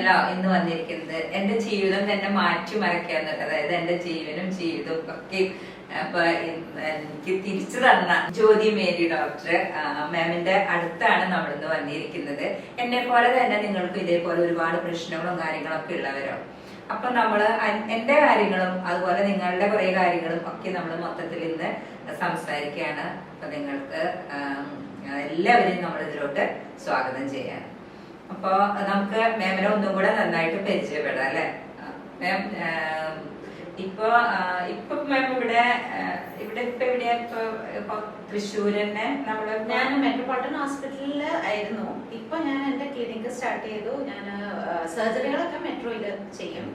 ആണല്ലോ ഇന്ന് വന്നിരിക്കുന്നത്. എന്റെ ജീവിതം തന്നെ മാറ്റി മറിക്കാന്നുള്ളത് അതായത് എന്റെ ജീവനും ജീവിതവും ഒക്കെ അപ്പൊ എനിക്ക് തിരിച്ചു തന്ന ജ്യോതി മേരി ഡോക്ടർ മാമിന്റെ അടുത്താണ് നമ്മൾ ഇന്ന് വന്നിരിക്കുന്നത്. എന്നെ പോലെ തന്നെ നിങ്ങൾക്ക് ഇതേപോലെ ഒരുപാട് പ്രശ്നങ്ങളും കാര്യങ്ങളൊക്കെ ഉള്ളവരോ. അപ്പൊ നമ്മൾ എന്റെ കാര്യങ്ങളും അതുപോലെ നിങ്ങളുടെ കുറെ കാര്യങ്ങളും ഒക്കെ നമ്മൾ മൊത്തത്തിൽ ഇന്ന് സംസാരിക്കുകയാണ്. അപ്പൊ നിങ്ങൾക്ക് എല്ലാവരെയും നമ്മൾ ഇതിലോട്ട് സ്വാഗതം ചെയ്യാൻ. അപ്പൊ നമുക്ക് മാമിനെ ഒന്നും കൂടെ നന്നായിട്ട് പരിചയപ്പെടാം അല്ലെ? മാം ഇപ്പൊ ഇപ്പൊ മാം ഇവിടെ ഇവിടെ ഇപ്പൊ എവിടെയാ? ഇപ്പൊ ഇപ്പൊ തൃശ്ശൂർ തന്നെ നമ്മൾ? ഞാൻ മെട്രോപോളിറ്റൻ ഹോസ്പിറ്റലിൽ ആയിരുന്നു. ഇപ്പൊ ഞാൻ എന്റെ ക്ലിനിക്ക് സ്റ്റാർട്ട് ചെയ്തു. ഞാൻ സർജറികളൊക്കെ മെട്രോയിൽ ചെയ്യും.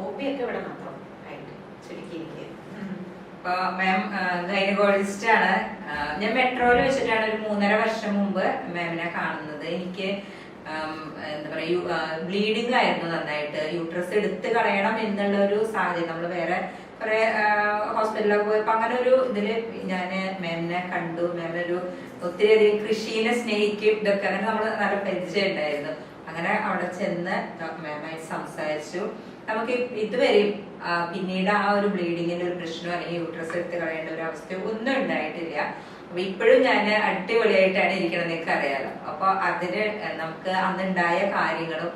ഒക്കെ ഇവിടെ മാത്രം ആയിട്ട് ചുരുക്കിയിരിക്കുക ഇപ്പൊ മാം ഗൈനക്കോളജിസ്റ്റ് ആണ് ഞാൻ മെട്രോയിൽ വെച്ചിട്ടാണ് ഒരു മൂന്നര വർഷം മുമ്പ് മാമിനെ കാണുന്നത്. എനിക്ക് എന്താ പറയാ ബ്ലീഡിംഗ് ആയിരുന്നു നന്നായിട്ട്. യൂട്രസ് എടുത്ത് കളയണം എന്നുള്ള ഒരു സാഹചര്യം. നമ്മൾ വേറെ കുറെ ഹോസ്പിറ്റലിലൊക്കെ പോയപ്പോ അങ്ങനെ ഒരു ഇതിൽ ഞാൻ മാമിനെ കണ്ടു. മാമിനെ ഒരു ഒത്തിരി അധികം കൃഷിനെ സ്നേഹിക്കും ഇതൊക്കെ അങ്ങനെ നമ്മൾ നല്ല പരിചയം ഉണ്ടായിരുന്നു അങ്ങനെ അവിടെ ചെന്ന് മാമായി സംസാരിച്ചു. നമുക്ക് ഇതുവരെ ഇതുവരെയും പിന്നീട് ആ ഒരു ബ്ലീഡിങ്ങിന്റെ ഒരു പ്രശ്നമോ അല്ലെങ്കിൽ യൂട്രസ് എടുത്ത് കളയേണ്ട ഒരു അവസ്ഥയോ ഒന്നും ഉണ്ടായിട്ടില്ല. അപ്പൊ ഇപ്പോഴും ഞാൻ അടിപൊളിയായിട്ടാണ് ഇരിക്കണം എനിക്ക് അറിയാലോ അപ്പൊ അതിന് നമുക്ക് അന്നുണ്ടായ കാര്യങ്ങളും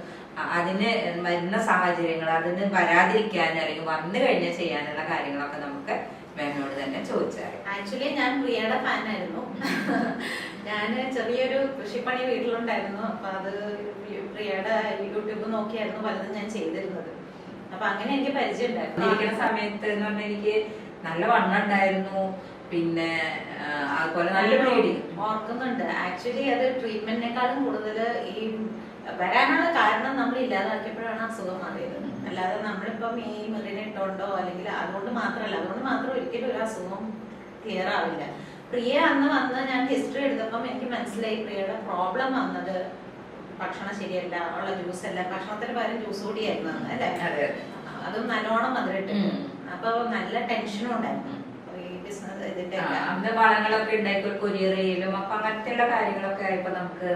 അതിന് വരുന്ന സാഹചര്യങ്ങൾ അതിന് വരാതിരിക്കാൻ അല്ലെങ്കിൽ വന്നു കഴിഞ്ഞാൽ ചെയ്യാനുള്ള കാര്യങ്ങളൊക്കെ നമുക്ക് മാമിനോട് തന്നെ ചോദിച്ചാൽ ആക്ച്വലി ഞാൻ പ്രിയയുടെ ഫാനായിരുന്നു. ഞാൻ ചെറിയൊരു കൃഷിപ്പണി വീട്ടിലുണ്ടായിരുന്നു. അപ്പൊ അത് പ്രിയയുടെ യൂട്യൂബ് നോക്കിയായിരുന്നു പലതും ഞാൻ ചെയ്തിരുന്നത്. അപ്പൊ അങ്ങനെ എനിക്ക് പരിചയം ഇരിക്കുന്ന ഉണ്ടായിരുന്നു സമയത്ത് എന്ന് പറഞ്ഞാൽ എനിക്ക് നല്ല വണ്ണം ഉണ്ടായിരുന്നു. പിന്നെ അതുപോലെ നല്ല ബ്ലീഡിങ് ഓർക്കുന്നുണ്ട്. ആക്ച്വലി അത് ട്രീറ്റ്മെന്റിനേക്കാളും കൂടുതൽ ഈ വരാനുള്ള കാരണം നമ്മൾ ഇല്ലാതാക്കിയപ്പോഴാണ് അസുഖം മാറിയത്. അല്ലാതെ നമ്മളിപ്പം ഈ മെറിനിട്ടുണ്ടോ അല്ലെങ്കിൽ അതുകൊണ്ട് മാത്രമല്ല അതുകൊണ്ട് മാത്രം ഒരിക്കലും ഒരു അസുഖം ക്ലിയർ ആവില്ല. പ്രിയ അന്ന് വന്ന് ഞാൻ ഹിസ്റ്ററി എടുത്തപ്പം എനിക്ക് മനസ്സിലായി പ്രിയയുടെ പ്രോബ്ലം വന്നത് ഭക്ഷണം ശരിയല്ല ഉള്ള ജ്യൂസ് അല്ല. ഭക്ഷണത്തിന് പകരം ജ്യൂസ് കൂടിയായിരുന്നു അല്ലേ? അതെ നല്ലോണം മധുരട്ട്. അപ്പൊ നല്ല ടെൻഷനും ഉണ്ടായിരുന്നു. അന്ന് വളങ്ങളൊക്കെ ഉണ്ടാക്കി കൊറിയർ ചെയ്യലും അപ്പൊ അങ്ങനത്തെ ഉള്ള കാര്യങ്ങളൊക്കെ ആയപ്പോ നമുക്ക്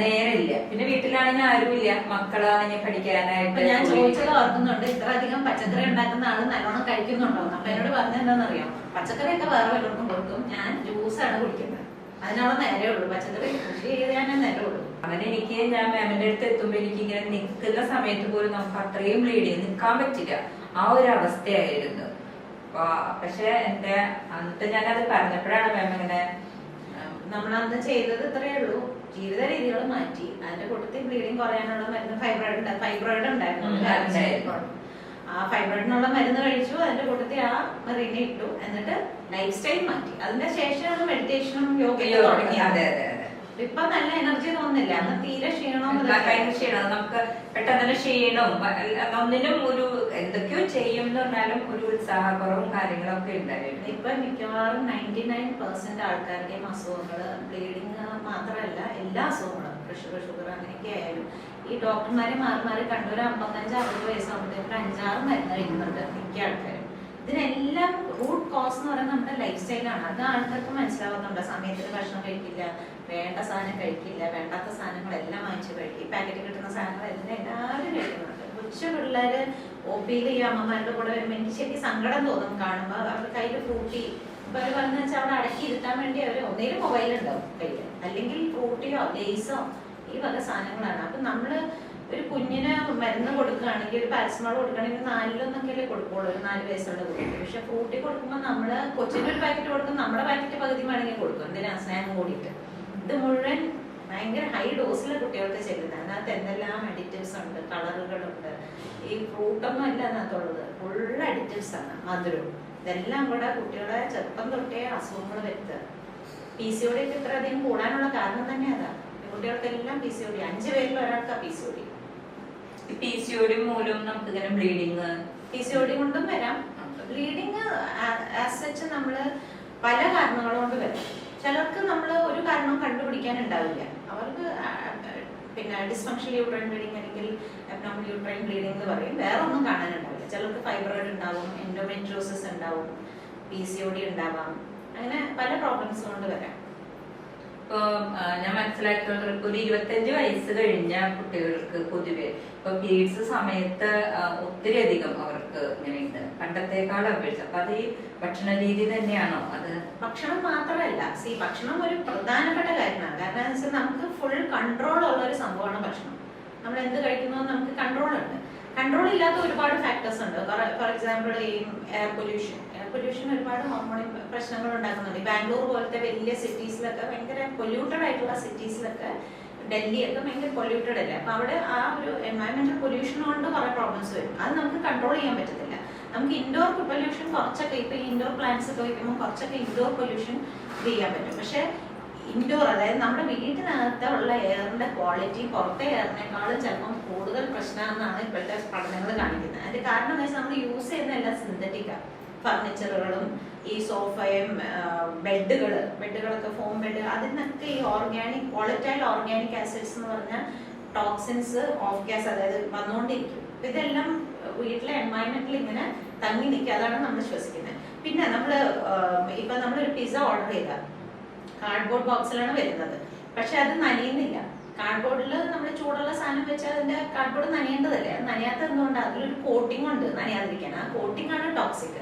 നേരില്ല പിന്നെ വീട്ടിലാണെങ്കിൽ ആരുമില്ല. മക്കളാണെങ്കിൽ പഠിക്കാനായിട്ട് ഞാൻ ചോദിച്ചത് ഓർക്കുന്നുണ്ട് ഇത്ര അധികം പച്ചക്കറി ഉണ്ടാക്കുന്ന ആൾ നല്ലോണം കഴിക്കുന്നുണ്ടോ? അപ്പൊ എന്നോട് പറഞ്ഞെന്താണെന്നറിയോ പച്ചക്കറി ഒക്കെ വേറെ വല്ലവർക്കും കൊടുക്കും. ഞാൻ ജ്യൂസാണ് കുടിക്കുന്നത്. അതിനോളം നേരെ ഉള്ളൂ. പച്ചക്കറി കൃഷി ചെയ്ത് ഞാൻ നേരെ ഉള്ളൂ. അങ്ങനെ എനിക്ക് ഞാൻ മാമിന്റെ അടുത്ത് എത്തുമ്പോ എനിക്ക് ഇങ്ങനെ നിൽക്കുന്ന സമയത്ത് പോലും നമുക്ക് അത്രയും ബ്ലീഡിങ് നിൽക്കാൻ പറ്റില്ല. ആ ഒരു അവസ്ഥയായിരുന്നു. അപ്പൊ പക്ഷെ എന്റെ അന്നത്തെ ഞാനത് പറഞ്ഞപ്പോഴാണ് മാം ഇങ്ങനെ നമ്മൾ അന്ന് ചെയ്തത് ഇത്രയേ ഉള്ളൂ. ജീവിത രീതികൾ മാറ്റി. അതിന്റെ കൂട്ടത്തിൽ ബ്ലീഡിങ് കുറയാനുള്ള മരുന്ന് ഫൈബ്രോയിഡ് ഫൈബ്രോയിഡ് ഉണ്ടായിരുന്നു. ആ ഫൈബ്രോയിഡിനുള്ള മരുന്ന് കഴിച്ചു അതിന്റെ കൂട്ടത്തിൽ ആ മെറീനെ ഇട്ടു. എന്നിട്ട് ലൈഫ് സ്റ്റൈൽ മാറ്റി. അതിന്റെ ശേഷമാണ് മെഡിറ്റേഷനും യോഗയും അതെ അതെ അതെ. ഇപ്പൊ നല്ല എനർജി തോന്നുന്നില്ല അന്ന് തീരെ ക്ഷീണവും ഇതൊക്കെ. ക്ഷീണം. നമുക്ക് പെട്ടെന്ന് തന്നെ ക്ഷീണവും ഒന്നിനും ഒരു എന്തൊക്കെയോ ചെയ്യും എന്ന് പറഞ്ഞാലും ഒരു ഉത്സാഹക്കുറവും കാര്യങ്ങളൊക്കെ ഉണ്ടായിരുന്നു. ഇപ്പൊ മിക്കവാറും നയന്റി നയൻ പെർസെന്റ് ആൾക്കാരുടെയും അസുഖങ്ങൾ ബ്ലീഡിങ് മാത്രമല്ല എല്ലാ അസുഖങ്ങളും പ്രഷർ ഷുഗർ അങ്ങനെയൊക്കെ ആയാലും ഈ ഡോക്ടർമാരെ മാറി മാറി കണ്ടു. ഒരു അമ്പത്തഞ്ച് അറുപത് വയസ്സാകുമ്പോഴത്തേക്കും അഞ്ചാറ് മരുന്ന് കഴിക്കുന്നുണ്ട് മിക്ക ആൾക്കാരും. ഇതിനെല്ലാം റൂട്ട് കോസ് എന്ന് പറയുന്നത് നമ്മുടെ ലൈഫ് സ്റ്റൈലാണ് അത് ആൾക്കാർക്ക് മനസ്സിലാവുന്നുണ്ട് കഴിക്കില്ല വേണ്ട സാധനം കഴിക്കില്ല വേണ്ടാത്ത സാധനങ്ങളെല്ലാം വാങ്ങിച്ച് കഴിക്കും പാക്കറ്റ് കിട്ടുന്ന സാധനങ്ങളെല്ലാം എല്ലാവരും കഴിക്കുന്നുണ്ട്. കൊച്ചു പിള്ളേര് ഒ പിയിൽ ഈ അമ്മമാരുടെ കൂടെ വരുമ്പോൾ എനിക്ക് ശരിക്കും സങ്കടം തോന്നും കാണുമ്പോൾ അവരുടെ കയ്യിൽ ഫ്രൂട്ടി ഇപ്പൊ അവർ പറഞ്ഞു വെച്ചാൽ അവിടെ അടക്കി ഇരുത്താൻ വേണ്ടി അവർ ഒന്നേലും മൊബൈൽ ഉണ്ടാവും കയ്യിൽ അല്ലെങ്കിൽ ഫ്രൂട്ടിയോ ലേസോ ഈ വക സാധനങ്ങളാണ്. അപ്പൊ നമ്മൾ ഒരു കുഞ്ഞിന് മരുന്ന് കൊടുക്കുകയാണെങ്കിൽ ഒരു പാരസമോൾ കൊടുക്കുകയാണെങ്കിൽ നാലിലൊന്നൊക്കെയല്ലേ കൊടുക്കുള്ളൂ ഒരു നാല് വയസ്സുള്ള കുട്ടിക്ക്. പക്ഷെ ഫ്രൂട്ടി കൊടുക്കുമ്പോൾ നമ്മൾ കൊച്ചിന് ഒരു പാക്കറ്റ് കൊടുക്കും നമ്മുടെ പാക്കറ്റ് പകുതി വേണമെങ്കിൽ കൊടുക്കും. എന്തിനാ സ്നേഹം കൂടിയിട്ട്? ഇത് മുഴുവൻ ഭയങ്കര ഹൈ ഡോസിലെ കുട്ടികൾക്ക് ചെല്ലുന്നത് അതിനകത്ത് എന്തെല്ലാം അഡിറ്റീവ്സ് ഉണ്ട് കളറുകളുണ്ട് ഈ ഫ്രൂട്ടൊന്നും അല്ല അതിനകത്തുള്ളത്. ഫുൾ അഡിറ്റീവ്സ് ആണ്. മധുരം. ഇതെല്ലാം കൂടെ കുട്ടികളെ ചെറുപ്പം തൊട്ടേ അസുഖങ്ങൾ വരുത്തുക. പി സി ഒ ഡി ഒക്കെ ഇത്ര അധികം കൂടാനുള്ള കാരണം തന്നെ അതാ. കുട്ടികൾക്കെല്ലാം പി സി ഒ ഡി അഞ്ച് പേരിൽ ഒരാൾക്ക് P C O D P C O D മൂലം നമുക്ക് ബ്ലീഡിങ് പി സി കൊണ്ടും വരാം. ബ്ലീഡിങ് ആസ് നമ്മൾ പല കാരണങ്ങൾ കൊണ്ട് വരാം. ചിലർക്ക് നമ്മൾ ഒരു കാരണം കണ്ടുപിടിക്കാൻ ഉണ്ടാവില്ല അവർക്ക് പിന്നെ ഡിസ്ഫങ്ഷൻ യൂട്രൈൻ ബ്ലീഡിങ് അല്ലെങ്കിൽ അബ്നോമൽ യൂട്രൈൻ ബ്ലീഡിംഗ് എന്ന് പറയും. വേറെ ഒന്നും കാണാനുണ്ടാവില്ല. ചിലർക്ക് ഫൈബ്രോയിഡ് ഉണ്ടാവും എൻഡോമെട്രോസിസ് ഉണ്ടാവും പി സി ഒ ഡി ഉണ്ടാവാം. അങ്ങനെ പല പ്രോബ്ലംസ് കൊണ്ട് വരാം. ഇപ്പൊ ഞാൻ മനസ്സിലാക്കിയത് ഒരു ഇരുപത്തഞ്ച് വയസ്സ് കഴിഞ്ഞ കുട്ടികൾക്ക് പൊതുവെ. ഇപ്പൊ പീരീഡ്സ് സമയത്ത് ഒത്തിരി അധികം അവർക്ക് ഇങ്ങനെയുണ്ട്. പണ്ടത്തെക്കാളും അപേക്ഷിച്ച്. അപ്പൊ അത് ഈ ഭക്ഷണ രീതി തന്നെയാണോ? അത് ഭക്ഷണം മാത്രമല്ല. സി ഭക്ഷണം ഒരു പ്രധാനപ്പെട്ട കാര്യമാണ്. കാരണം വെച്ചാൽ നമുക്ക് ഫുൾ കൺട്രോൾ ഉള്ള ഒരു സംഭവമാണ് ഭക്ഷണം. നമ്മൾ എന്ത് കഴിക്കുന്നു നമുക്ക് കൺട്രോൾ ഉണ്ട്. കൺട്രോൾ ഇല്ലാത്ത ഒരുപാട് ഫാക്ടേഴ്സ് ഉണ്ട്. ഫോർ എക്സാമ്പിൾ ഈ എയർ പൊല്യൂഷൻ എയർ പൊല്യൂഷൻ ഒരുപാട് ഹോർമോണി പ്രശ്നങ്ങൾ ഉണ്ടാക്കുന്നുണ്ട് ബാംഗ്ലൂർ പോലത്തെ വലിയ സിറ്റീസിലൊക്കെ ഭയങ്കര പൊല്യൂട്ടഡ് ആയിട്ടുള്ള സിറ്റീസിലൊക്കെ ഡൽഹിയൊക്കെ ഭയങ്കര പൊല്യൂട്ടഡ് അല്ലേ? അപ്പൊ അവിടെ ആ ഒരു എൻവയറമെന്റൽ പൊല്യൂഷൻ കൊണ്ട് കുറെ പ്രോബ്ലംസ് വരും. അത് നമുക്ക് കൺട്രോൾ ചെയ്യാൻ പറ്റത്തില്ല. നമുക്ക് ഇൻഡോർ പൊല്യൂഷൻ കുറച്ചൊക്കെ ഇപ്പൊ ഇൻഡോർ പ്ലാന്റ്സ് ഒക്കെ വയ്ക്കുമ്പോൾ കുറച്ചൊക്കെ ഇൻഡോർ പൊല്യൂഷൻ ഇത് ചെയ്യാൻ പറ്റും. പക്ഷെ ഇൻഡോർ അതായത് നമ്മുടെ വീട്ടിനകത്ത് ഉള്ള എയറിന്റെ ക്വാളിറ്റി പുറത്തെ എയറിനേക്കാളും ചിലപ്പം കൂടുതൽ പ്രശ്നമാണെന്നാണ് ഇപ്പോഴത്തെ പഠനങ്ങൾ കാണിക്കുന്നത്. അതിന്റെ കാരണം എന്താ വെച്ചാൽ നമ്മൾ യൂസ് ചെയ്യുന്ന എല്ലാം സിന്തറ്റിക്കാണ് ഫർണിച്ചറുകളും ഈ സോഫയും ബെഡുകൾ ബെഡുകളൊക്കെ ഫോം ബെഡ് അതിനൊക്കെ ഈ ഓർഗാനിക് വോളറ്റൈൽ ഓർഗാനിക് ആസിഡ്സ് എന്ന് പറഞ്ഞാൽ ടോക്സിൻസ് ഓഫ് ഗ്യാസ് അതായത് വന്നുകൊണ്ടിരിക്കും ഇതെല്ലാം വീട്ടിലെ എൻവയൺമെന്റിൽ ഇങ്ങനെ തങ്ങി നിൽക്കുക അതാണ് നമ്മൾ ശ്വസിക്കുന്നത് പിന്നെ നമ്മൾ ഇപ്പൊ നമ്മളൊരു പിസ്സ ഓർഡർ ചെയ്ത. കാർഡ്ബോർഡ് ബോക്സിലാണ് വരുന്നത്. പക്ഷെ അത് നനയുന്നില്ല. കാർഡ്ബോർഡിൽ നമ്മൾ ചൂടുള്ള സാധനം വെച്ചാൽ അതിന്റെ കാർഡ്ബോർഡ് നനയേണ്ടതല്ലേ? അത് നനയാത്ത എന്തുകൊണ്ട് അതിലൊരു കോട്ടിംഗ് ഉണ്ട് നനയാതിരിക്കാൻ. ആ കോട്ടിംഗ് ആണ് ടോക്സിക്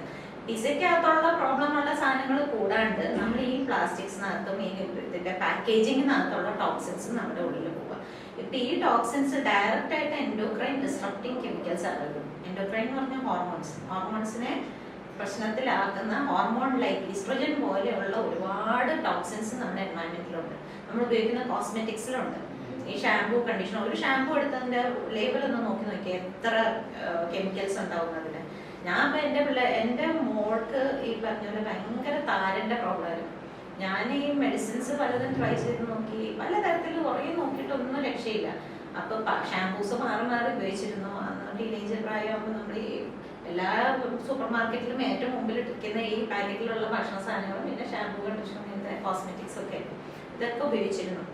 പിസയ്ക്കകത്തുള്ള പ്രോബ്ലം ഉള്ള സാധനങ്ങൾ കൂടാണ്ട് നമ്മൾ ഈ പ്ലാസ്റ്റിക്സിനകത്തും ഈ ഇതിന്റെ പാക്കേജിങ്ങിനകത്തുള്ള ടോക്സിൻസ് നമ്മുടെ ഉള്ളിൽ പോകാം ഇപ്പൊ ഈ ടോക്സിൻസ് ഡയറക്റ്റ് ആയിട്ട് എൻഡോക്രൈൻ ഡിസ്ട്രപ്റ്റിംഗ് കെമിക്കൽസ് ആണ് എൻഡോക്രൈൻ എന്ന് പറഞ്ഞ ഹോർമോൺസ് ഹോർമോൺസിനെ പ്രശ്നത്തിലാക്കുന്ന ഹോർമോൺ ലൈക്ക് ഈസ്ട്രോജൻ പോലെയുള്ള ഒരുപാട് ടോക്സിൻസ് നമ്മുടെ എൻവയൺമെന്റിലുണ്ട് നമ്മൾ ഉപയോഗിക്കുന്ന കോസ്മെറ്റിക്സിലുണ്ട് ഈ ഷാംപൂ കണ്ടീഷണർ ഒരു ഷാംപൂ എടുത്തതിന്റെ ലേബൽ ഒന്ന് നോക്കി നോക്കിയാൽ എത്ര കെമിക്കൽസ് ഉണ്ടാവും അതിൽ? ഞാൻ ഇപ്പൊ എന്റെ പിള്ളേർ എന്റെ മോൾക്ക് ഈ പറഞ്ഞ ഭയങ്കര താരന്റെ പ്രോബ്ലം ആയിരുന്നു. ഞാൻ ഈ മെഡിസിൻസ് പലതും ട്രൈ ചെയ്ത് നോക്കി പല തരത്തിൽ കുറേ നോക്കിയിട്ടൊന്നും രക്ഷയില്ല. അപ്പൊ ഷാംപൂസ് മാറി മാറി ഉപയോഗിച്ചിരുന്നു. അന്ന് ടീനേജ് പ്രായമാകുമ്പോൾ നമ്മൾ ഈ എല്ലാ സൂപ്പർ മാർക്കറ്റിലും ഏറ്റവും മുമ്പിൽ ഇട്ടിരിക്കുന്ന ഈ പാക്കറ്റിലുള്ള ഭക്ഷണ സാധനങ്ങളും പിന്നെ ഷാംപൂ കണ്ടീഷണർ ഇങ്ങനത്തെ കോസ്മെറ്റിക്സ് ഒക്കെ ഇതൊക്കെ ഉപയോഗിച്ചിരുന്നു.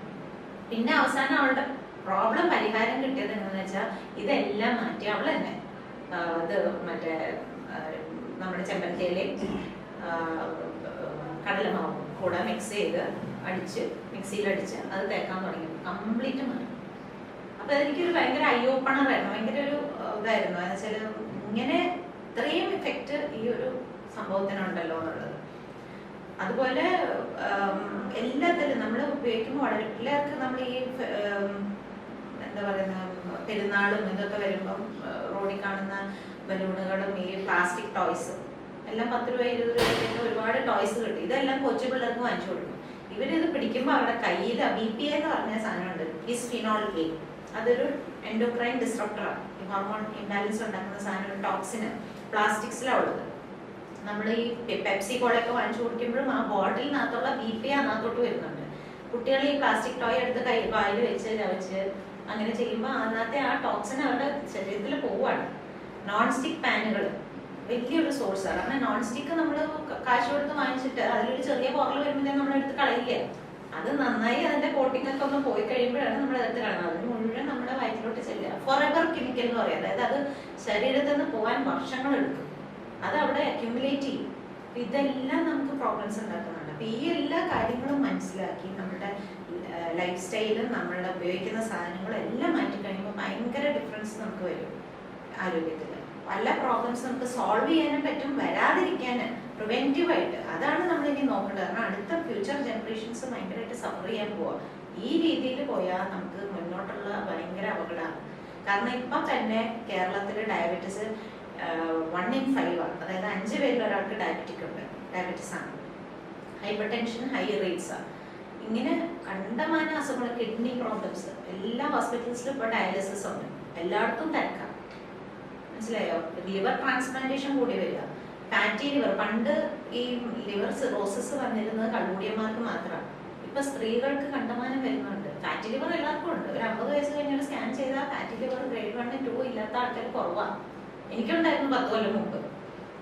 പിന്നെ അവസാനം അവളുടെ പ്രോബ്ലം പരിഹാരം കിട്ടിയത് എന്താണെന്ന് വെച്ചാൽ ഇതെല്ലാം മാറ്റി അവൾ തന്നെ ഇത് മറ്റേ നമ്മുടെ ചെമ്പരത്തിയിലെ കടലമാവും കൂടെ മിക്സ് ചെയ്ത് അടിച്ച് മിക്സിയിൽ അടിച്ച് അത് തേക്കാൻ തുടങ്ങി. കംപ്ലീറ്റ് മാറി. അപ്പൊ എനിക്കൊരു ഭയങ്കര ഐ ഓപ്പണർ ആയിരുന്നു ഭയങ്കര ഒരു ഇതായിരുന്നു. എന്ന് വെച്ചാൽ ഇങ്ങനെ ഇത്രയും ഇഫക്റ്റ് ഈ ഒരു സംഭവത്തിനുണ്ടല്ലോ എന്നുള്ളത്. അതുപോലെ എല്ലാത്തിലും നമ്മൾ ഉപയോഗിക്കുമ്പോൾ വളരെ പിള്ളേർക്ക് നമ്മൾ ഈ എന്താ പറയുന്ന പെരുന്നാളും ഇതൊക്കെ വരുമ്പം റോഡിൽ കാണുന്ന ബലൂണുകളും ഈ പ്ലാസ്റ്റിക് ടോയ്സും എല്ലാം പത്ത് രൂപ ഇരുപത് രൂപ ഒരുപാട് ടോയ്സ് കിട്ടും. ഇതെല്ലാം കൊച്ചു പിള്ളേർക്ക് വാങ്ങിച്ചു കൊടുക്കും. ഇവരിത് പിടിക്കുമ്പോൾ അവരുടെ കയ്യിൽ ബി പി എന്ന് പറഞ്ഞ സാധനമുണ്ട്. ബിസ്ഫിനോൾ എ അതൊരു എൻഡോക്രൈൻ ഡിസ്ട്രപ്റ്ററാണ് ഹോർമോൺ ഇംബാലൻസ് ഉണ്ടാക്കുന്ന സാധനം ടോക്സിന് പ്ലാസ്റ്റിക്സിലാണ് ഉള്ളത്. നമ്മൾ ഈ പെപ്സി കോളൊക്കെ വാങ്ങിച്ചു കുടിക്കുമ്പോഴും ആ ബോട്ടിലിനകത്തുള്ള ബി പി അതിനകത്തോട്ട് വരുന്നുണ്ട്. കുട്ടികൾ ഈ പ്ലാസ്റ്റിക് ടോയ് എടുത്ത് കൈ വായിൽ വെച്ച് ചവച്ച് അങ്ങനെ ചെയ്യുമ്പോൾ അതിനകത്തെ ആ ടോക്സിൻ അവരുടെ ശരീരത്തിൽ പോവാണ്. നോൺ സ്റ്റിക്ക് പാനുകൾ വലിയൊരു സോഴ്സാണ് കാരണം നോൺ സ്റ്റിക്ക് നമ്മൾ കാശ് കൊടുത്ത് വാങ്ങിച്ചിട്ട് അതിലൊരു ചെറിയ പോറൽ വരുമ്പോഴേ നമ്മൾ എടുത്ത് കളയില്ല. അത് നന്നായി അതിന്റെ കോട്ടിംഗ് ഒക്കെ ഒന്ന് പോയി കഴിയുമ്പോഴാണ് നമ്മൾ എടുത്ത് കളയുന്നത്. അതിന് മുഴുവൻ നമ്മുടെ വയറ്റിലോട്ട് ചെല്ലുക. ഫോറെവർ കെമിക്കൽ എന്ന് പറയുന്നത് അതായത് അത് ശരീരത്തിൽ നിന്ന് പോകാൻ വർഷങ്ങൾ എടുക്കും അത് അവിടെ അക്യുമുലേറ്റ് ചെയ്യും. ഇതെല്ലാം നമുക്ക് പ്രോബ്ലംസ് ഉണ്ടാക്കുന്നുണ്ട്. അപ്പൊ ഈ എല്ലാ കാര്യങ്ങളും മനസ്സിലാക്കി നമ്മുടെ ലൈഫ് സ്റ്റൈലും നമ്മൾ ഉപയോഗിക്കുന്ന സാധനങ്ങളും എല്ലാം മാറ്റി കഴിയുമ്പോൾ ഭയങ്കര ഡിഫറൻസ് നമുക്ക് വരും ആരോഗ്യത്തിൽ പല പ്രോബ്ലംസ് നമുക്ക് സോൾവ് ചെയ്യാനും പറ്റും വരാതിരിക്കാൻ പ്രിവെന്റീവ് ആയിട്ട്. അതാണ് നമ്മൾ ഇനി നോക്കേണ്ടത്. കാരണം അടുത്ത ഫ്യൂച്ചർ ജനറേഷൻസ് ഭയങ്കരമായിട്ട് സഫർ ചെയ്യാൻ പോവാ. ഈ രീതിയിൽ പോയാൽ നമുക്ക് മുന്നോട്ടുള്ള ഭയങ്കര അപകടമാണ് കാരണം ഇപ്പം തന്നെ കേരളത്തിലെ ഡയബറ്റീസ് വൺ ഇൻ ഫൈവ് ആണ്. അതായത് അഞ്ച് പേരിൽ ഒരാൾക്ക് ഡയബറ്റിക് ഉണ്ട്. ഡയബറ്റിസ് ആണ്. ഹൈപ്പർ ടെൻഷൻ ഹൈ റേറ്റ്സ് ആണ്. ഇങ്ങനെ കണ്ടമാന അസുഖങ്ങൾ കിഡ്നി പ്രോബ്ലംസ് എല്ലാ ഹോസ്പിറ്റൽസിലും ഇപ്പോൾ ഡയാലിസിസ് ഉണ്ട്. എല്ലായിടത്തും തിരക്കാം. മനസ്സിലായോ? ലിവർ ട്രാൻസ്പ്ലാന്റേഷൻ കൂടി വരിക. ഫാറ്റി ലിവർ പണ്ട് ഈ ലിവർ സിറോസിസ് വന്നിരുന്നത് കള്ളുകൂടിയന്മാർക്ക് മാത്രമാണ്. ഇപ്പൊ സ്ത്രീകൾക്ക് കണ്ടമാനം വരുന്നുണ്ട്. ഫാറ്റി ലിവർ എല്ലാവർക്കും ഉണ്ട്. ഒരു അമ്പത് വയസ്സ് കഴിഞ്ഞാൽ സ്കാൻ ചെയ്താൽ fatty liver grade one two ഇല്ലാത്ത ആൾക്കാർ കുറവാണ് എനിക്കുണ്ടായിരുന്നു പത്ത് കൊല്ലം മുമ്പ്.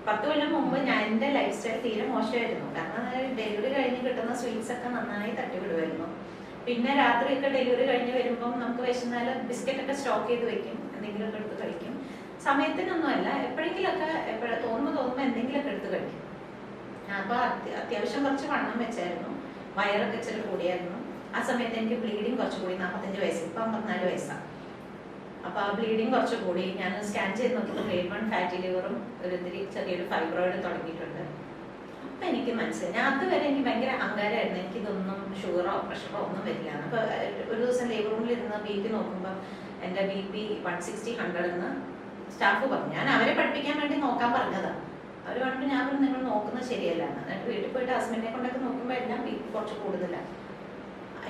പത്ത് കൊല്ലം മുമ്പ് ഞാൻ എന്റെ ലൈഫ് സ്റ്റൈൽ തീരെ മോശമായിരുന്നു. കാരണം ഡെലിവറി കഴിഞ്ഞ് കിട്ടുന്ന സ്വീറ്റ്സ് ഒക്കെ നന്നായി തട്ടിവിടുമായിരുന്നു പിന്നെ രാത്രിയൊക്കെ ഡെലിവറി കഴിഞ്ഞ് വരുമ്പം നമുക്ക് വിശന്നാൽ ബിസ്ക്കറ്റ് ഒക്കെ സ്റ്റോക്ക് ചെയ്ത് വെക്കും. എന്തെങ്കിലുമൊക്കെ എടുത്ത് കഴിക്കും. സമയത്തിനൊന്നുമല്ല എപ്പോഴെങ്കിലൊക്കെ എപ്പോഴും തോന്നുമ്പോൾ തോന്നുമ്പോൾ എന്തെങ്കിലുമൊക്കെ എടുത്ത് കഴിക്കും. അപ്പോൾ അത്യ- അത്യാവശ്യം കുറച്ച് വണ്ണം വെച്ചായിരുന്നു. വയറൊക്കെ ഇച്ചിരി കൂടിയായിരുന്നു. ആ സമയത്ത് എനിക്ക് ബ്ലീഡിങ് കുറച്ചുകൂടി നാൽപ്പത്തഞ്ച് വയസ്സ് ഇപ്പം അമ്പത്തിനാല് വയസ്സാണ് അപ്പൊ ആ ബ്ലീഡിങ് കുറച്ച് കൂടി. ഞാൻ സ്കാൻ ചെയ്ത് നോക്കിയപ്പോൾ ഗ്രേഡ് വൺ ഫാറ്റി ലിവറും ഒരു ഇത്തിരി ചെറിയൊരു ഫൈബ്രോയിഡ് തുടങ്ങിയിട്ടുണ്ട്. അപ്പൊ എനിക്ക് മനസ്സിലായി. ഞാൻ അതുവരെ എനിക്ക് ഭയങ്കര അഹങ്കാരമായിരുന്നു. എനിക്കിതൊന്നും ഷുഗറോ പ്രഷറോ ഒന്നും വരില്ല. അപ്പൊ ഒരു ദിവസം ലേബർ റൂമിൽ ഇരുന്ന് ബി പി നോക്കുമ്പോൾ എന്റെ B P one sixty hundred എന്ന് സ്റ്റാഫ് പറഞ്ഞു. ഞാൻ അവരെ പഠിപ്പിക്കാൻ വേണ്ടി നോക്കാൻ പറഞ്ഞതാണ് അവർ പറഞ്ഞിട്ട് ഞാൻ പറഞ്ഞു നിങ്ങൾ നോക്കുന്നത് ശരിയല്ല. എന്ന്. എന്നിട്ട് വീട്ടിൽ പോയിട്ട് ഹസ്ബൻഡിനെ കൊണ്ടൊക്കെ നോക്കുമ്പോൾ എല്ലാം ബി പി കുറച്ച് കൂടുതലാണ്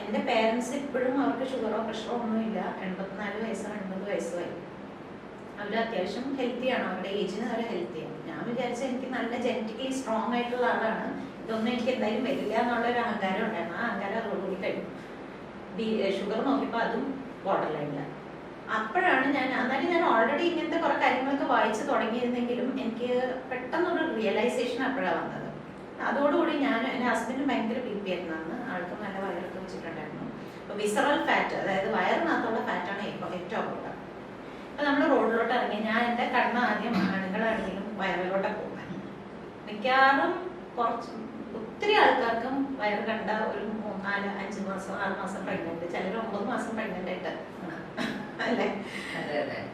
എന്റെ പേരൻസ് ഇപ്പോഴും അവർക്ക് ഷുഗറോ പ്രഷറോ ഒന്നുമില്ല. എൺപത്തിനാല് വയസ്സോ എൺപത് വയസ്സുമായി അവർ അത്യാവശ്യം ഹെൽത്തിയാണ് അവരുടെ ഏജിന് അവർ ഹെൽത്തിയാണ് ഞാൻ വിചാരിച്ച എനിക്ക് നല്ല ജനറ്റിക്കലി സ്ട്രോങ് ആയിട്ടുള്ള ആളാണ്. ഇതൊന്നും എനിക്ക് എന്തായാലും വരില്ല എന്നുള്ള ഒരു അഹങ്കാരം ഉണ്ടായിരുന്നു. ആ അഹങ്കാരം അതോടുകൂടി കഴിഞ്ഞു. ബി ഷുഗർ നോക്കിയപ്പോൾ അതും ബോർഡർ ലൈനില്ല അപ്പോഴാണ് ഞാൻ എന്നാലും ഞാൻ ഓൾറെഡി ഇങ്ങനത്തെ കുറെ കാര്യങ്ങളൊക്കെ വായിച്ചു തുടങ്ങിയിരുന്നെങ്കിലും എനിക്ക് പെട്ടെന്നൊരു റിയലൈസേഷൻ അപ്പോഴാണ് വന്നത്. അതോടുകൂടി ഞാൻ എന്റെ ഹസ്ബൻഡ് ഭയങ്കര ബി പി ആയിരുന്നു അന്ന് ആൾക്ക് നല്ല വയറൊക്കെ വെച്ചിട്ടുണ്ടായിരുന്നു അപ്പോൾ വിസറൽ ഫാറ്റ് അതായത് വയറിനകത്തുള്ള ഫാറ്റാണ് ഏറ്റവും ഏറ്റവും കൂടുതൽ. അപ്പൊ നമ്മൾ റോഡിലോട്ട് ഇറങ്ങി ഞാൻ എന്റെ കണ്ണ് ആദ്യം ആണുങ്ങളാണെങ്കിലും വയറിലോട്ടെ പോകുന്നത്. മിക്കവാറും കുറച്ച് ഒത്തിരി ആൾക്കാർക്കും വയറ് കണ്ട ഒരു നാല് അഞ്ച് മാസം ആറ് മാസം പ്രഗ്നന്റ് ചിലർ ഒമ്പത് മാസം പ്രഗ്നന്റ് ആയിട്ട്. അല്ലേ?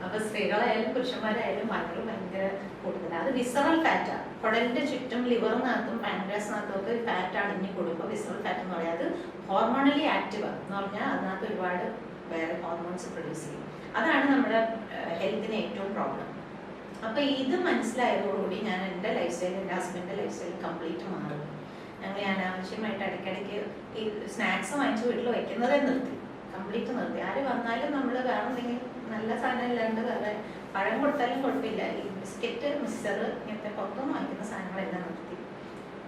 അപ്പൊ സ്ത്രീകളായാലും പുരുഷന്മാരായാലും വയറ് ഭയങ്കര കൂടുതലാണ് അത് വിസറൽ ഫാറ്റാ കുടലിന്റെ ചുറ്റും ലിവറിനകത്തും പാൻക്രാസിനകത്തും ഒക്കെ ഫാറ്റ് അടിഞ്ഞു കൂടുമ്പോൾ വിസറൽ ഫാറ്റ് എന്ന് അത് ഹോർമോണലി ആക്റ്റീവ് എന്ന് പറഞ്ഞാൽ അതിനകത്ത് ഒരുപാട് വേറെ ഹോർമോൺസ് പ്രൊഡ്യൂസ് ചെയ്യും. അതാണ് നമ്മുടെ ഹെൽത്തിന് ഏറ്റവും പ്രോബ്ലം അപ്പൊ ഇത് മനസ്സിലായതോടുകൂടി ഞാൻ എന്റെ ലൈഫ് സ്റ്റൈൽ എന്റെ ഹസ്ബൻഡിന്റെ ലൈഫ് സ്റ്റൈൽ കംപ്ലീറ്റ് മാറും. ഞങ്ങൾ അനാവശ്യമായിട്ട് ഇടയ്ക്കിടയ്ക്ക് ഈ സ്നാക്സ് വാങ്ങിച്ച് വീട്ടിൽ വെക്കുന്നതേ നിർത്തി. കംപ്ലീറ്റ് നിർത്തി. ആര് വന്നാലും എന്തെങ്കിലും നല്ല സാധനം ഇല്ലാണ്ട് വേറെ പഴം കൊടുത്താലും കുഴപ്പമില്ല. ഈ ബിസ്ക്കറ്റ് മിക്സർ ഇങ്ങനത്തെ പുറത്തുനിന്ന് വാങ്ങിക്കുന്ന സാധനങ്ങളെല്ലാം നിർത്തി.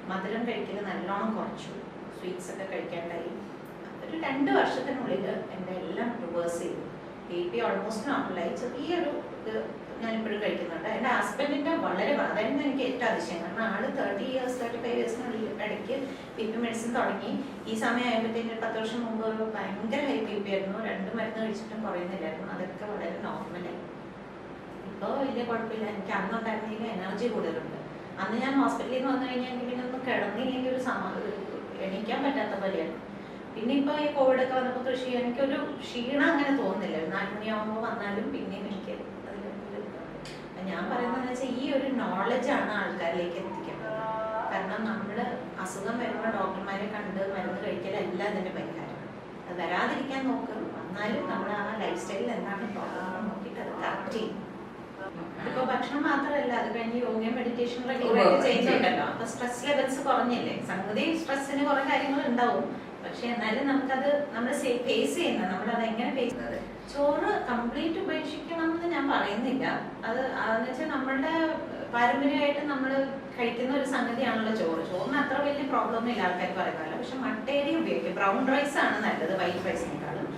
മധുരം കഴിക്കൽ നല്ലോണം കുറച്ചു. സ്വീറ്റ്സ് ഒക്കെ കഴിക്കാണ്ടായി. ഒരു രണ്ട് വർഷത്തിനുള്ളിൽ എന്റെ എല്ലാം റിവേഴ്സ് ചെയ്തു. ബി പി ഓൾമോസ്റ്റ് നോർമലായി ചെറിയൊരു ഇത് ഞാനിപ്പോഴും കഴിക്കുന്നുണ്ട്. എന്റെ ഹസ്ബൻഡിന്റെ വളരെ അതായിരുന്നു എനിക്ക് ഏറ്റവും അതിശയം. കാരണം ആൾ തേർട്ടി ഇയേഴ്സ് തേർട്ടി ഫൈവ് ഇയേഴ്സിനുള്ളിൽ ഇടയ്ക്ക് ബി പി മെഡിസിൻ തുടങ്ങി. ഈ സമയം ആയപ്പോഴത്തേക്കും പത്ത് വർഷം മുമ്പ് ഒരു ഭയങ്കര ഹൈ ബി പി ആയിരുന്നു. രണ്ട് മരുന്ന് കഴിച്ചിട്ടും കുറയുന്നില്ലായിരുന്നു. അതൊക്കെ വളരെ നോർമലായി ഇപ്പോൾ വലിയ കുഴപ്പമില്ല. എനിക്ക് അന്നുണ്ടായിരുന്നെങ്കിൽ എനർജി കൂടുതലുണ്ട്. അന്ന് ഞാൻ ഹോസ്പിറ്റലിൽ നിന്ന് വന്നു കഴിഞ്ഞാൽ എനിക്ക് പിന്നെ ഒന്ന് കിടന്നില്ലെങ്കിൽ ഒരു സമ എണീക്കാൻ പറ്റാത്ത പോലെയാണ് പിന്നെ ഇപ്പൊ ഈ കോവിഡ് ഒക്കെ വന്നപ്പോൾ കൃഷി എനിക്കൊരു ക്ഷീണം അങ്ങനെ തോന്നുന്നില്ല. ഒരു നാല് മണിയാകുമ്പോൾ വന്നാലും പിന്നെയും എനിക്ക് അതിൽ ഒരു ഇതുണ്ട്. അപ്പൊ ഞാൻ പറയുന്നത് വെച്ചാൽ ഈ ഒരു നോളജ് ആണ് ആൾക്കാരിലേക്ക് എത്തിക്കേണ്ടത്. കാരണം നമ്മൾ അസുഖം വരുമ്പോൾ ഡോക്ടർമാരെ കണ്ട് മരുന്ന് കഴിക്കലല്ല അതിന്റെ പരിഹാരം അത് വരാതിരിക്കാൻ നോക്കും. വന്നാലും നമ്മൾ ആ ലൈഫ് സ്റ്റൈലിൽ എന്താണ് പ്രോബ്ലം നോക്കിയിട്ട് അത് കറക്റ്റ് ചെയ്യും. ഇപ്പൊ ഭക്ഷണം മാത്രമല്ല അത് കഴിഞ്ഞ് യോഗ മെഡിറ്റേഷൻ ചെയ്യുന്നുണ്ടല്ലോ. അപ്പൊ സ്ട്രെസ് ലെവൽസ് കുറഞ്ഞില്ലേ? സംഗതി സ്ട്രെസ്സിന് കുറെ കാര്യങ്ങൾ ഉണ്ടാവും. പക്ഷെ എന്നാലും നമുക്കത് നമ്മൾ ഫേസ് ചെയ്യുന്ന നമ്മൾ അത് എങ്ങനെ ഫേസ് അതെ. ചോറ് കംപ്ലീറ്റ് ഉപേക്ഷിക്കണം എന്ന് ഞാൻ പറയുന്നില്ല. അത് അതെന്ന് വെച്ചാൽ നമ്മളുടെ പാരമ്പര്യമായിട്ട് നമ്മൾ കഴിക്കുന്ന ഒരു സംഗതിയാണല്ലോ ചോറ്. ചോറിന് അത്ര വലിയ പ്രോബ്ലം ഇല്ല ആൾക്കാർ പറയുന്നതല്ല. പക്ഷെ മട്ടേരി ഉപയോഗിക്കും. ബ്രൗൺ റൈസ് ആണ് നല്ലത് വൈറ്റ് റൈസിനേക്കാളും.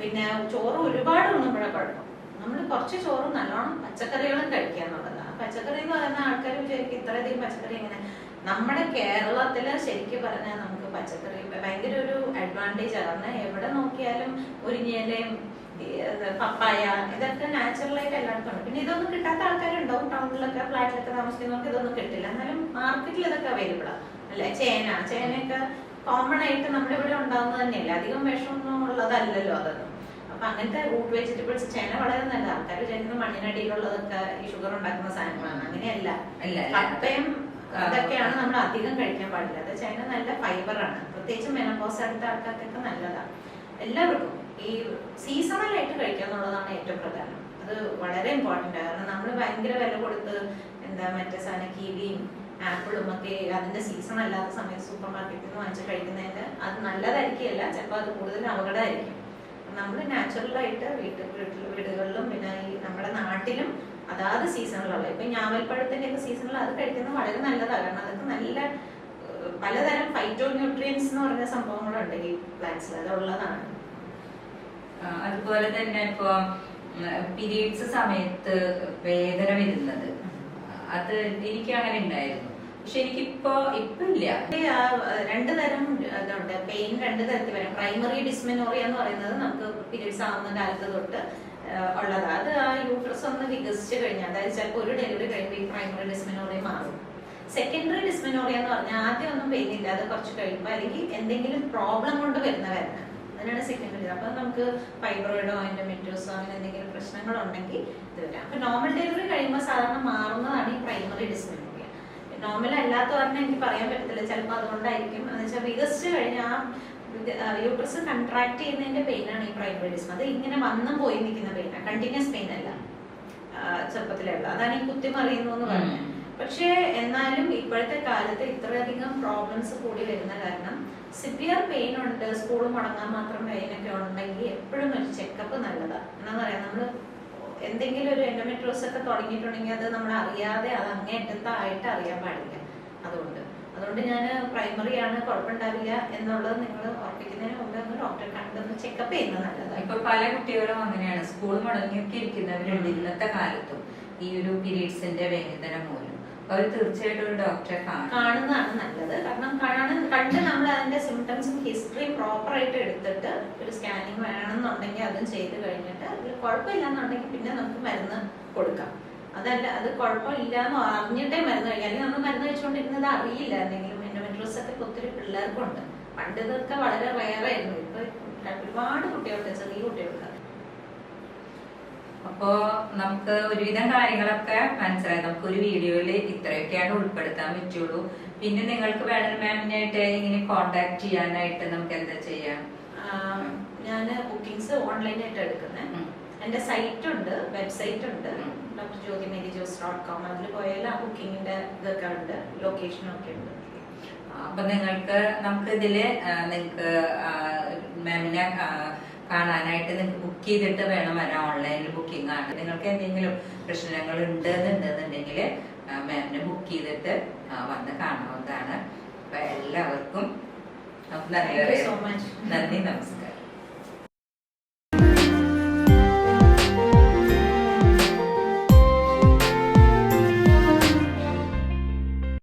പിന്നെ ചോറ് ഒരുപാട് ഉണ്ണുമ്പോഴേ കുഴപ്പം നമ്മൾ കുറച്ച് ചോറും നല്ലോണം പച്ചക്കറികളും കഴിക്കുക എന്നുള്ളതാണ് പച്ചക്കറി എന്ന് പറയുന്ന ആൾക്കാർ വിചാരിക്കും ഇത്രയധികം പച്ചക്കറി എങ്ങനെ? നമ്മുടെ കേരളത്തിൽ ശരിക്കും പറഞ്ഞാൽ നമുക്ക് പച്ചക്കറി ഭയങ്കര ഒരു അഡ്വാന്റേജ് ആണ്. എവിടെ നോക്കിയാലും മുരിങ്ങയിലയും പപ്പായ ഇതൊക്കെ നാച്ചുറൽ ആയിട്ട് എല്ലായിടത്തും ഉണ്ട്. പിന്നെ ഇതൊന്നും കിട്ടാത്ത ആൾക്കാരുണ്ടാവും. ടൗണിലൊക്കെ ഫ്ലാറ്റിലൊക്കെ താമസിക്കുന്നവർക്ക് ഇതൊന്നും കിട്ടില്ല. എന്നാലും മാർക്കറ്റിൽ ഇതൊക്കെ അവൈലബിൾ ആണ് അല്ലെ? ചേന ചേനയൊക്കെ കോമൺ ആയിട്ട് നമ്മുടെ ഇവിടെ ഉണ്ടാവുന്നത് തന്നെയല്ലേ? അധികം വിഷമൊന്നും ഉള്ളതല്ലല്ലോ അതൊന്നും. അപ്പൊ അങ്ങനത്തെ റൂട്ട് വെജിറ്റബിൾസ് ചേന വളരെ നല്ല ആൾക്കാർ വിചാരിക്കുന്ന മണ്ണിനടിയിലുള്ളതൊക്കെ ഈ ഷുഗർ ഉണ്ടാക്കുന്ന സാധനങ്ങളാണ്. അങ്ങനെയല്ല. കപ്പയും അതൊക്കെയാണ് നമ്മൾ അധികം കഴിക്കാൻ പാടില്ല. അത് ചേന നല്ല ഫൈബറാണ് പ്രത്യേകിച്ച് മെനപ്പോസ് അടുത്ത ആൾക്കാർക്കൊക്കെ നല്ലതാണ് എല്ലാവർക്കും ഈ സീസണൽ ആയിട്ട് കഴിക്കുക എന്നുള്ളതാണ് ഏറ്റവും പ്രധാനം. അത് വളരെ ഇമ്പോർട്ടന്റ് ആണ് കാരണം നമ്മൾ ഭയങ്കര വില കൊടുത്ത് എന്താ മറ്റേ സാധനം കിവിയും ആപ്പിളും ഒക്കെ അതിന്റെ സീസൺ അല്ലാത്ത സമയത്ത് സൂപ്പർ മാർക്കറ്റിൽ നിന്ന് വാങ്ങിച്ച് കഴിക്കുന്നതിന് അത് നല്ലതായിരിക്കില്ല ചിലപ്പോൾ അത് കൂടുതൽ അപകടമായിരിക്കും. നമ്മൾ നാച്ചുറലായിട്ട് വീട്ടിൽ വീട്ടിൽ വീടുകളിലും പിന്നെ ഈ നമ്മുടെ നാട്ടിലും അതാത് സീസണിലുള്ള ഇപ്പൊ ഞാവൽപ്പഴത്തിന്റെ ഒക്കെ സീസണിൽ അത് കഴിക്കുന്നത് വളരെ നല്ലതാണ് കാരണം അതൊക്കെ നല്ല പലതരം ഫൈറ്റോ ന്യൂട്രിയൻസ് എന്ന് പറഞ്ഞ സംഭവങ്ങളുണ്ട് ഈ പ്ലാന്റ്സിൽ അതുള്ളതാണ്. അതുപോലെ തന്നെ ഇപ്പൊ പീരീഡ്സ് സമയത്ത് വേദന വരുന്നത്. അത് എനിക്ക് അങ്ങനെ ഉണ്ടായിരുന്നു. പക്ഷെ എനിക്കിപ്പോ ഇപ്പൊ ഇല്ല രണ്ടു തരം ഇതുണ്ട്. പെയിൻ രണ്ട് തരത്തിൽ വരും. പ്രൈമറി ഡിസ്മെനോറിയ എന്ന് പറയുന്നത് നമുക്ക് പീരീഡ്സ് ആവുന്ന കാലത്ത് തൊട്ട് ഉള്ളത്. അത് ആ യൂട്രസ് ഒന്ന് വികസിച്ചു കഴിഞ്ഞാൽ അതായത് ചിലപ്പോൾ ഒരു ഡെലിവറി കഴിയുമ്പോൾ ഈ പ്രൈമറി ഡിസ്മെനോറിയ മാറും. സെക്കൻഡറി ഡിസ്മെനോറിയ എന്ന് പറഞ്ഞാൽ ആദ്യം ഒന്നും പെയിൻ ഇല്ല. അത് കുറച്ച് കഴിയുമ്പോൾ അല്ലെങ്കിൽ എന്തെങ്കിലും പ്രോബ്ലം കൊണ്ട് വരുന്ന അതിനാണ് സെക്കൻഡറി അപ്പൊ നമുക്ക് ഫൈബ്രോയിഡോ അതിന്റെ മെറ്റോസോ അങ്ങനെ എന്തെങ്കിലും പ്രശ്നങ്ങളുണ്ടെങ്കിൽ ഇത് വരാം. അപ്പൊ നോർമൽ ഡെലിവറി കഴിയുമ്പോൾ സാധാരണ മാറുന്നതാണ് ഈ പ്രൈമറി ഡിസ്മെനോറിയ. നോർമൽ അല്ലാത്ത പറഞ്ഞാൽ എനിക്ക് പറയാൻ പറ്റത്തില്ല. ചിലപ്പോൾ അതുകൊണ്ടായിരിക്കും. എന്ന് വെച്ചാൽ വികസിച്ച് കഴിഞ്ഞാൽ ആ യൂട്രസ് കൺട്രാക്ട് ചെയ്യുന്നതിന്റെ പെയിനാണ് ഈ പ്രൈമറി ഡിസ്മ അത് ഇങ്ങനെ വന്നും പോയി നിൽക്കുന്ന പെയിനാണ് കണ്ടിന്യൂസ് പെയിൻ അല്ല. ചെറുപ്പത്തിലുള്ള. അതാണ് ഈ കുത്തിമറിയുന്നു എന്ന് പറഞ്ഞത് പക്ഷേ എന്നാലും ഇപ്പോഴത്തെ കാലത്ത് ഇത്രയധികം പ്രോബ്ലംസ് കൂടി വരുന്ന കാരണം സിവിയർ പെയിൻ ഉണ്ട്. സ്കൂൾ മുടങ്ങാൻ മാത്രം പെയിൻ ഒക്കെ ഉണ്ടെങ്കിൽ എപ്പോഴും ഒരു ചെക്കപ്പ് നല്ലതാണ് എന്തെങ്കിലും ഒരു എൻഡോമെട്രോസ് ഒക്കെ തുടങ്ങിയിട്ടുണ്ടെങ്കിൽ അത് നമ്മൾ അറിയാതെ അത് അങ്ങേറ്റത്തായിട്ട് അറിയാൻ പാടില്ല. അതുകൊണ്ട്. അതുകൊണ്ട് ഞാൻ പ്രൈമറി ആണ് കുഴപ്പമുണ്ടാവില്ല എന്നുള്ളത് നിങ്ങൾ ഉറപ്പിക്കുന്നതിന് മുമ്പ് ഒന്ന് ഡോക്ടറെ കണ്ടൊന്ന് ചെക്കപ്പ് ചെയ്യുന്നത് നല്ലതാണ് ഇപ്പൊ പല കുട്ടികളും അങ്ങനെയാണ്. സ്കൂൾ മുടങ്ങിയൊക്കെ ഇരിക്കുന്നവരുണ്ട്. ഇന്നത്തെ കാലത്തും ഈ ഒരു പീരീഡ്സിന്റെ വേദന മൂലം. അവർ തീർച്ചയായിട്ടും ഒരു ഡോക്ടറെ കാണും. കാണുന്നതാണ് നല്ലത്. കാരണം കാണാൻ കണ്ട് നമ്മൾ അതിന്റെ സിംറ്റംസും ഹിസ്റ്ററിയും പ്രോപ്പർ ആയിട്ട് എടുത്തിട്ട് ഒരു സ്കാനിങ് വേണമെന്നുണ്ടെങ്കിൽ അതും ചെയ്ത് കഴിഞ്ഞിട്ട് ഒരു കുഴപ്പമില്ലാന്നുണ്ടെങ്കിൽ പിന്നെ നമുക്ക് മരുന്ന് കൊടുക്കാം. അതല്ല അത് കുഴപ്പമില്ല എന്ന് അറിഞ്ഞിട്ടേ മരുന്ന് കഴിക്കാം. അല്ലെങ്കിൽ നമ്മൾ മരുന്ന് കഴിച്ചുകൊണ്ടിരുന്നത് അറിയില്ല. എന്തെങ്കിലും എൻഡോമെട്രോസ് ഒക്കെ ഒത്തിരി പിള്ളേർക്കുണ്ട്. പണ്ട് ഇതൊക്കെ വളരെ റയറായിരുന്നു ഇപ്പൊ ഒരുപാട് കുട്ടികൾക്ക് ചെറിയ കുട്ടികൾക്ക് അപ്പോ നമുക്ക് ഒരുവിധം കാര്യങ്ങളൊക്കെ മനസ്സിലായി. നമുക്ക് ഒരു വീഡിയോയിൽ ഇത്രയൊക്കെയാണ് ഉൾപ്പെടുത്താൻ പറ്റുള്ളൂ. പിന്നെ നിങ്ങൾക്ക് വേണം മാമിനായിട്ട് ഇങ്ങനെ കോണ്ടാക്ട് ചെയ്യാനായിട്ട് നമുക്ക് എന്താ ചെയ്യാം? ഞാൻ ബുക്കിംഗ്സ് ഓൺലൈനായിട്ട് എടുക്കുന്നത്. എന്റെ സൈറ്റ് ഉണ്ട് വെബ്സൈറ്റ് ഉണ്ട്. Doctor Jyothi Mary Jose dot com അതിൽ പോയാൽ ആ ബുക്കിങ്ങിന്റെ ഇതൊക്കെ ഉണ്ട് ലൊക്കേഷനും ഒക്കെ ഉണ്ട്. അപ്പൊ നിങ്ങൾക്ക് നമുക്ക് ഇതിൽ നിങ്ങൾക്ക് മാമിനെ കാണാനായിട്ട് നിങ്ങൾക്ക് ബുക്ക് ചെയ്തിട്ട് വേണം വരാൻ. ഓൺലൈനിൽ ബുക്കിംഗ് ആണ്. നിങ്ങൾക്ക് എന്തെങ്കിലും പ്രശ്നങ്ങൾ ഉണ്ട് എന്നുണ്ടെന്നുണ്ടെങ്കിൽ മാമിനെ ബുക്ക് ചെയ്തിട്ട് വന്ന് കാണാവുന്നതാണ് അപ്പൊ എല്ലാവർക്കും. നന്ദി നമസ്കാരം.